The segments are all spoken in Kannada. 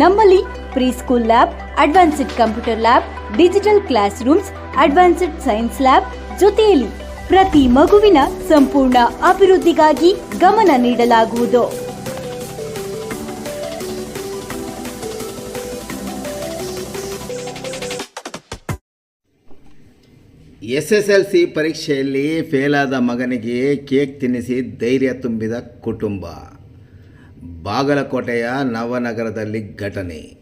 ನಮ್ಮಲ್ಲಿ pre school lab, advanced computer lab, digital classrooms advanced science lab ಜೊತೆಯಲ್ಲಿ ಪ್ರತಿ ಮಗುವಿನ ಸಂಪೂರ್ಣ ಅಭಿವೃದ್ಧಿಗಾಗಿ ಗಮನ ನೀಡಲಾಗುವುದು. ಎಸ್ ಎಸ್ ಎಲ್ ಸಿ ಪರೀಕ್ಷೆಯಲ್ಲಿ ಫೇಲಾದ ಮಗನಿಗೆ ಕೇಕ್ ತಿನ್ನಿಸಿ ಧೈರ್ಯ ತುಂಬಿದ ಕುಟುಂಬ. ಬಾಗಲಕೋಟೆಯ ನವನಗರದಲ್ಲಿ ಘಟನೆ.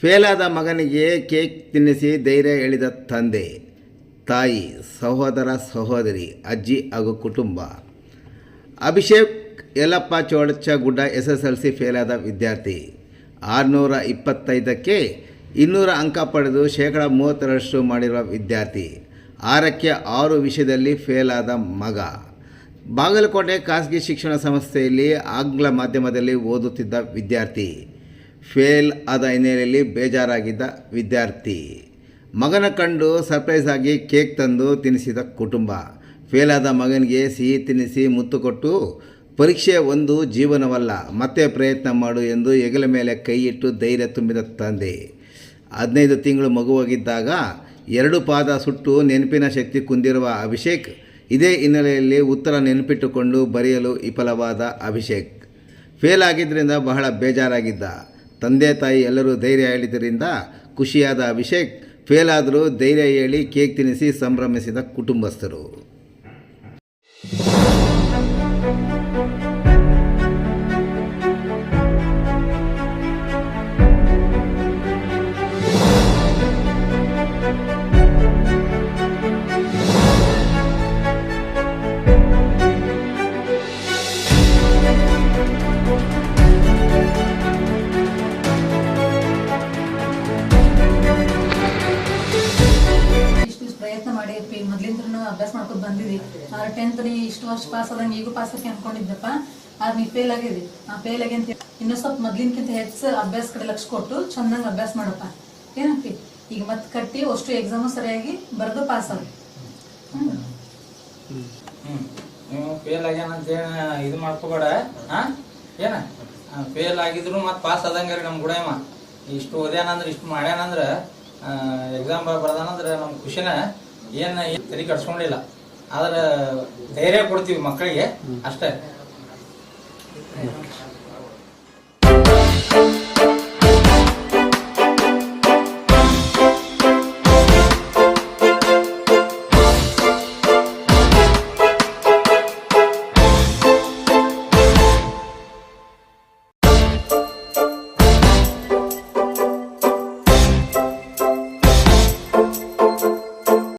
ಫೇಲಾದ ಮಗನಿಗೆ ಕೇಕ್ ತಿನ್ನಿಸಿ ಧೈರ್ಯ ಹೇಳಿದ ತಂದೆ, ತಾಯಿ, ಸಹೋದರ, ಸಹೋದರಿ, ಅಜ್ಜಿ ಹಾಗೂ ಕುಟುಂಬ. Abhishek Yallappa Cholachagudda S S L C ಫೇಲಾದ ವಿದ್ಯಾರ್ಥಿ. ಆರುನೂರ ಇಪ್ಪತ್ತೈದಕ್ಕೆ ಇನ್ನೂರ ಅಂಕ ಪಡೆದು ಶೇಕಡ ಮೂವತ್ತರಷ್ಟು ಮಾಡಿರುವ ವಿದ್ಯಾರ್ಥಿ. ಆರಕ್ಕೆ ಆರು ವಿಷಯದಲ್ಲಿ ಫೇಲಾದ ಮಗ. ಬಾಗಲಕೋಟೆ ಖಾಸಗಿ ಶಿಕ್ಷಣ ಸಂಸ್ಥೆಯಲ್ಲಿ ಆಂಗ್ಲ ಮಾಧ್ಯಮದಲ್ಲಿ ಓದುತ್ತಿದ್ದ ವಿದ್ಯಾರ್ಥಿ. ಫೇಲ್ ಆದ ಹಿನ್ನೆಲೆಯಲ್ಲಿ ಬೇಜಾರಾಗಿದ್ದ ವಿದ್ಯಾರ್ಥಿ. ಮಗನ ಕಂಡು ಸರ್ಪ್ರೈಸ್ ಆಗಿ ಕೇಕ್ ತಂದು ತಿನ್ನಿಸಿದ ಕುಟುಂಬ. ಫೇಲಾದ ಮಗನಿಗೆ ಸಿಹಿ ತಿನ್ನಿಸಿ ಮುತ್ತು ಕೊಟ್ಟು, ಪರೀಕ್ಷೆ ಒಂದು ಜೀವನವಲ್ಲ, ಮತ್ತೆ ಪ್ರಯತ್ನ ಮಾಡು ಎಂದು ಹೆಗಲ ಮೇಲೆ ಕೈ ಇಟ್ಟು ಧೈರ್ಯ ತುಂಬಿದ ತಂದೆ. ಹದಿನೈದು ತಿಂಗಳು ಮಗುವಾಗಿದ್ದಾಗ ಎರಡು ಪಾದ ಸುಟ್ಟು ನೆನಪಿನ ಶಕ್ತಿ ಕುಂದಿರುವ ಅಭಿಷೇಕ್ ಇದೇ ಹಿನ್ನೆಲೆಯಲ್ಲಿ ಉತ್ತರ ನೆನಪಿಟ್ಟುಕೊಂಡು ಬರೆಯಲು ವಿಫಲವಾದ ಅಭಿಷೇಕ್. ಫೇಲ್ ಆಗಿದ್ದರಿಂದ ಬಹಳ ಬೇಜಾರಾಗಿದ್ದ. ತಂದೆ ತಾಯಿ ಎಲ್ಲರೂ ಧೈರ್ಯ ಹೇಳಿದ್ದರಿಂದ ಖುಷಿಯಾದ ಅಭಿಷೇಕ್. ಫೇಲ್ ಆದರೂ ಧೈರ್ಯ ಹೇಳಿ ಕೇಕ್ ತಿನ್ನಿಸಿ ಸಂಭ್ರಮಿಸಿದ ಕುಟುಂಬಸ್ಥರು. ಅಭ್ಯಾಸ ಮಾಡ್ಕೊಂಡು ಬಂದಿದ್ವಿ. ಆದ್ರೆ ಟೆಂತ್ ನೀ ಇಷ್ಟು ವರ್ಷ ಪಾಸ್ ಆದಂಗೆ ಈಗೂ ಪಾಸ್ ಆಗಿ ಅನ್ಕೊಂಡಿದ್ದಪ್ಪ ಆದ್ರೆ ನೀ ಫೇಲ್ ಆಗಿದಿ ಆ ಫೇಲ್ ಆಗಿ ಅಂತ ಇನ್ನೂ ಸ್ವಲ್ಪ ಮೊದ್ಲಿನ್ಕಿಂತ ಹೆಚ್ಚು ಅಭ್ಯಾಸ ಕಡೆ ಲಕ್ಷ ಕೊಟ್ಟು ಚೆನ್ನಾಗಿ ಅಭ್ಯಾಸ ಮಾಡಪ್ಪ. ಏನಂತಿ? ಈಗ ಮತ್ತೆ ಕಟ್ಟಿ ಅಷ್ಟು ಎಕ್ಸಾಮು ಸರಿಯಾಗಿ ಬರೆದು ಪಾಸ್ ಆಗಿ ನೀವು ಫೇಲ್ ಆಗ್ಯಾನ ಇದು ಮಾಡ್ಕೋಬೇಡ. ಏನ? ಫೇಲ್ ಆಗಿದ್ರು ಮತ್ತೆ ಪಾಸ್ ಆದಂಗಾರಿ ನಮ್ ಕೂಡ ಇವ ಇಷ್ಟು ಓದ್ಯಾನಂದ್ರ, ಇಷ್ಟು ಮಾಡ್ಯಾನಂದ್ರ ಎಕ್ಸಾಮ್ ಬರ್ದಾನಂದ್ರ ನಮ್ ಖುಷಿನ ಏನ್ ತಲೆ ಕಟ್ಸ್ಕೊಂಡಿಲ್ಲ. ಆದ್ರೆ ಧೈರ್ಯ ಕೊಡ್ತೀವಿ ಮಕ್ಕಳಿಗೆ. ಅಷ್ಟೇ.